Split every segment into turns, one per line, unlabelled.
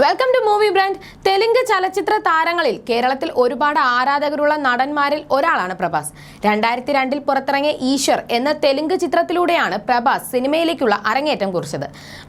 Welcome to movie brand Telugu ചലച്ചിത്ര താരങ്ങളിൽ കേരളത്തിൽ ഒരുപാട് ആരാധകരുള്ള നടന്മാരിൽ ഒരാളാണ് പ്രഭാസ്. രണ്ടായിരത്തി രണ്ടിൽ പുറത്തിറങ്ങിയ ഈശ്വർ എന്ന തെലുങ്ക് ചിത്രത്തിലൂടെയാണ് പ്രഭാസ് സിനിമയിലേക്കുള്ള അരങ്ങേറ്റം കുറിച്ചത്.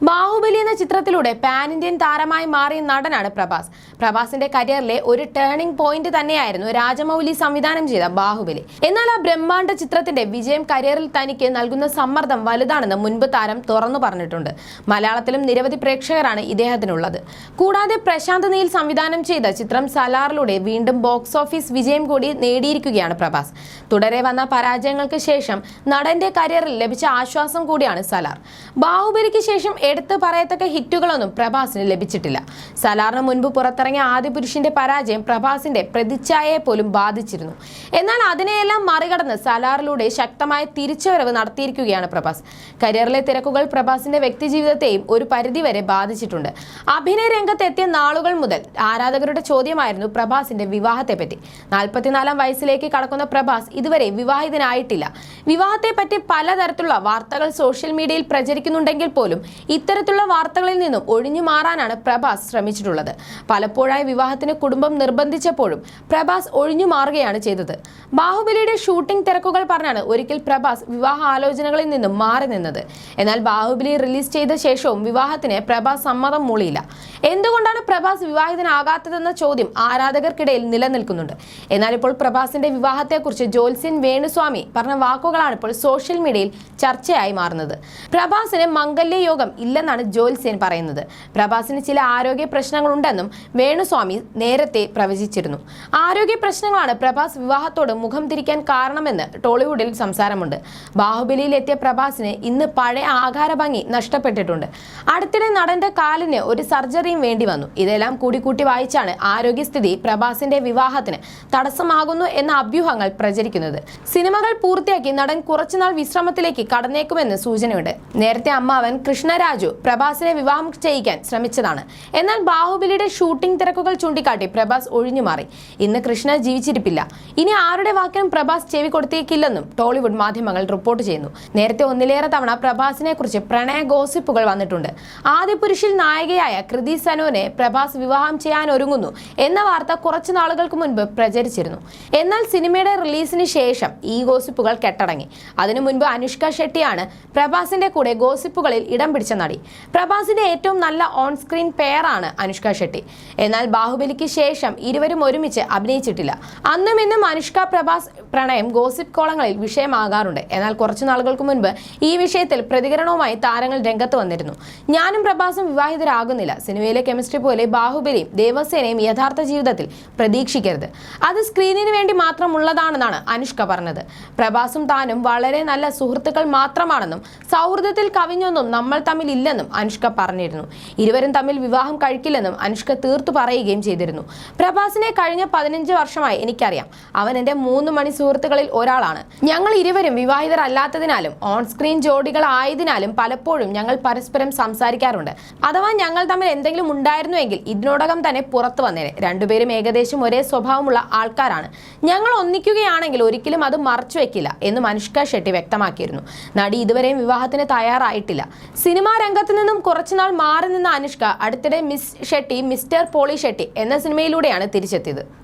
ബാഹുബലി എന്ന ചിത്രത്തിലൂടെ പാൻ ഇന്ത്യൻ താരമായി മാറിയ നടനാണ് പ്രഭാസ്. പ്രഭാസിന്റെ കരിയറിലെ ഒരു ടേണിംഗ് പോയിന്റ് തന്നെയായിരുന്നു രാജമൗലി സംവിധാനം ചെയ്ത ബാഹുബലി. എന്നാൽ ആ ബ്രഹ്മാണ്ഡ ചിത്രത്തിന്റെ വിജയം കരിയറിൽ തനിക്ക് നൽകുന്ന സമ്മർദ്ദം വലുതാണെന്ന് മുൻപ് താരം തുറന്നു പറഞ്ഞിട്ടുണ്ട്. മലയാളത്തിലും നിരവധി പ്രേക്ഷകരാണ് ഇദ്ദേഹത്തിനുള്ളത്. കൂടാതെ പ്രശാന്ത് നീൽ സംവിധാനം ചെയ്ത ചിത്രം സലാറിലൂടെ വീണ്ടും ബോക്സ് ഓഫീസ് വിജയം കൂടി നേടിയിരിക്കുകയാണ് പ്രഭാസ്. തുടരെ വന്ന പരാജയങ്ങൾക്ക് ശേഷം നടന്റെ കരിയറിൽ ലഭിച്ച ആശ്വാസം കൂടിയാണ് സലാർ. ബാഹുബലിക്ക് ശേഷം എടുത്തു പറയത്തക്ക ഹിറ്റുകളൊന്നും പ്രഭാസിന് ലഭിച്ചിട്ടില്ല. സലാറിന് മുൻപ് പുറത്തിറങ്ങിയ ആദ്യ പരാജയം പ്രഭാസിന്റെ പ്രതിച്ഛായയെ പോലും ബാധിച്ചിരുന്നു. എന്നാൽ അതിനെയെല്ലാം മറികടന്ന് സലാറിലൂടെ ശക്തമായ തിരിച്ചുവരവ് നടത്തിയിരിക്കുകയാണ് പ്രഭാസ്. കരിയറിലെ തിരക്കുകൾ പ്രഭാസിന്റെ വ്യക്തിജീവിതത്തെയും ഒരു പരിധിവരെ ബാധിച്ചിട്ടുണ്ട്. അഭിനയ രംഗത്തെത്തിയ നാളുകൾ മുതൽ ആരാധകരുടെ ചോദ്യമായിരുന്നു പ്രഭാസിന്റെ വിവാഹത്തെ പറ്റി നാൽപ്പത്തിനാലാം വയസ്സിലേക്ക് കടക്കുന്ന പ്രഭാസ് ഇതുവരെ വിവാഹിതനായിട്ടില്ല. വിവാഹത്തെ പറ്റി പലതരത്തിലുള്ള വാർത്തകൾ സോഷ്യൽ മീഡിയയിൽ പ്രചരിക്കുന്നുണ്ടെങ്കിൽ പോലും ഇത്തരത്തിലുള്ള വാർത്തകളിൽ നിന്നും ഒഴിഞ്ഞു മാറാനാണ് പ്രഭാസ് ശ്രമിച്ചിട്ടുള്ളത്. പലപ്പോഴായി വിവാഹത്തിന് കുടുംബം നിർബന്ധിച്ചപ്പോഴും പ്രഭാസ് ഒഴിഞ്ഞു മാറുകയാണ് ചെയ്തത്. ബാഹുബലിയുടെ ഷൂട്ടിംഗ് തിരക്കുകൾ പറഞ്ഞാണ് ഒരിക്കൽ പ്രഭാസ് വിവാഹ ആലോചനകളിൽ നിന്നും മാറി നിന്നത്. എന്നാൽ ബാഹുബലി റിലീസ് ചെയ്ത ശേഷവും വിവാഹത്തിന് പ്രഭാസ് സമ്മതം മൂളിയില്ല. എന്തുകൊണ്ടാണ് പ്രഭാസ് വിവാഹിതനാകാത്തതെന്ന ചോദ്യം ആരാധകർക്കിടയിൽ നിലനിൽക്കുന്നുണ്ട്. എന്നാൽ ഇപ്പോൾ പ്രഭാസിന്റെ വിവാഹത്തെക്കുറിച്ച് ജോത്സ്യൻ വേണുസ്വാമി പറഞ്ഞ വാക്കുകളാണ് ഇപ്പോൾ സോഷ്യൽ മീഡിയയിൽ ചർച്ചയായി മാറുന്നത്. പ്രഭാസിന് മംഗല്യ യോഗം ഇല്ലെന്നാണ് ജോത്സ്യൻ പറയുന്നത്. പ്രഭാസിന് ചില ആരോഗ്യ പ്രശ്നങ്ങളുണ്ടെന്നും വേണുസ്വാമി നേരത്തെ പ്രവചിച്ചിരുന്നു. ആരോഗ്യ പ്രശ്നങ്ങളാണ് പ്രഭാസ് വിവാഹത്തോട് മുഖം തിരിക്കാൻ കാരണമെന്ന് ടോളിവുഡിൽ സംസാരമുണ്ട്. ബാഹുബലിയിൽ എത്തിയ പ്രഭാസിന് ഇന്ന് പഴയ ആകാര ഭംഗി നഷ്ടപ്പെട്ടിട്ടുണ്ട്. അടുത്തിടെ നടന്റെ കാലിന് ഒരു സർജറിയും വേണ്ടി വന്നു. ഇതെല്ലാം കൂടിക്കൂട്ടി വായിച്ചാണ് ആരോഗ്യസ്ഥിതി പ്രഭാസിന്റെ വിവാഹത്തിന് തടസ്സമാകുന്നു എന്ന അഭ്യൂഹങ്ങൾ പ്രചരിക്കുന്നത്. സിനിമകൾ പൂർത്തിയാക്കി നടൻ കുറച്ചുനാൾ വിശ്രമത്തിലേക്ക് കടന്നേക്കുമെന്ന് സൂചനയുണ്ട്. നേരത്തെ അമ്മാവൻ കൃഷ്ണരാജു പ്രഭാസിനെ വിവാഹം ചെയ്യിക്കാൻ ശ്രമിച്ചതാണ്. എന്നാൽ ബാഹുബലിയുടെ ഷൂട്ടിംഗ് തിരക്കുകൾ ചൂണ്ടിക്കാട്ടി പ്രഭാസ് ഒഴിഞ്ഞു മാറി. ഇന്ന് കൃഷ്ണ ജീവിച്ചിരിപ്പില്ല. ഇനി ആരുടെ വാക്കിനും പ്രഭാസ് ചെവി കൊടുത്തേക്കില്ലെന്നും ടോളിവുഡ് മാധ്യമങ്ങൾ റിപ്പോർട്ട് ചെയ്യുന്നു. നേരത്തെ ഒന്നിലേറെ തവണ പ്രഭാസിനെ കുറിച്ച് പ്രണയ ഗോസിപ്പുകൾ വന്നിട്ടുണ്ട്. ആദ്യ പുരുഷിൽ നായികയായ കൃതി സനോനെ പ്രഭാസ് വിവാഹം ചെയ്യാൻ ഒരുങ്ങുന്നു എന്ന വാർത്ത കുറച്ചു നാളുകൾക്ക് മുൻപ് പ്രചരിച്ചിരുന്നു. എന്നാൽ സിനിമയുടെ റിലീസിന് ശേഷം ഈ ഗോസിപ്പുകൾ കെട്ടടങ്ങി. അതിനു മുൻപ് അനുഷ്ക ഷെട്ടിയാണ് പ്രഭാസിന്റെ കൂടെ ഗോസിപ്പുകളിൽ ഇടം പിടിച്ച നടി. പ്രഭാസിന്റെ ഏറ്റവും നല്ല ഓൺ സ്ക്രീൻ പെയറാണ് അനുഷ്ക ഷെട്ടി. എന്നാൽ ബാഹുബലിക്ക് ശേഷം ഇരുവരും ഒരുമിച്ച് അഭിനയിച്ചിട്ടില്ല. അന്നും ഇന്നും അനുഷ്ക പ്രഭാസ് പ്രണയം ഗോസിപ്പ് കോളങ്ങളിൽ വിഷയമാകാറുണ്ട്. എന്നാൽ കുറച്ചു നാളുകൾക്ക് മുൻപ് ഈ വിഷയത്തിൽ പ്രതികരണവുമായി താരങ്ങൾ രംഗത്ത് വന്നിരുന്നു. ഞാനും പ്രഭാസും വിവാഹിതരാകുന്നില്ല. സിനിമയിലെ കെമിസ്ട്രി പോലെ ബാഹുബലിയും ദേവസേനയും യഥാർത്ഥ ജീവിതത്തിൽ പ്രതീക്ഷിക്കരുത്. അത് സ്ക്രീനിന് വേണ്ടി മാത്രമുള്ളതാണെന്നാണ് അനുഷ്ക പറഞ്ഞത്. പ്രഭാസും താനും വളരെ നല്ല സുഹൃത്തുക്കൾ മാത്രമാണെന്നും സൗഹൃദത്തിൽ കവിഞ്ഞൊന്നും നമ്മൾ തമ്മിൽ ഇല്ലെന്നും അനുഷ്ക പറഞ്ഞിരുന്നു. ഇരുവരും തമ്മിൽ വിവാഹം കഴിക്കില്ലെന്നും അനുഷ്ക തീർത്തു പറയുകയും ചെയ്തിരുന്നു. പ്രഭാസിനെ കഴിഞ്ഞ പതിനഞ്ച് വർഷമായി എനിക്കറിയാം. അവൻ എന്റെ മൂന്ന് മണി സുഹൃത്തുക്കളിൽ ഒരാളാണ്. ഞങ്ങൾ ഇരുവരും വിവാഹിതരല്ലാത്തതിനാലും ഓൺ സ്ക്രീൻ ജോഡികളായതിനാലും പലപ്പോഴും ഞങ്ങൾ പരസ്പരം സംസാരിക്കാറുണ്ട്. അഥവാ ഞങ്ങൾ തമ്മിൽ എന്തെങ്കിലും ഉണ്ടായിരുന്നുവെങ്കിൽ ഇതിനോടകം തന്നെ പുറത്തു വന്നേനെ. രണ്ടുപേരും ഏകദേശം ഒരേ സ്വഭാവമുള്ള ആൾക്കാരാണ്. ഞങ്ങൾ ഒന്നിക്കുകയാണെങ്കിൽ ഒരിക്കലും അത് മറച്ചു വെക്കില്ല എന്നും അനുഷ്ക ഷെട്ടി വ്യക്തമാക്കിയിരുന്നു. നടി ഇതുവരെയും വിവാഹത്തിന് തയ്യാറായിട്ടില്ല. സിനിമാ രംഗത്ത് നിന്നും കുറച്ചുനാൾ മാറി നിന്ന അനുഷ്ക അടുത്തിടെ miss Shetty mister Polishetty എന്ന സിനിമയിലൂടെയാണ് തിരിച്ചെത്തിയത്.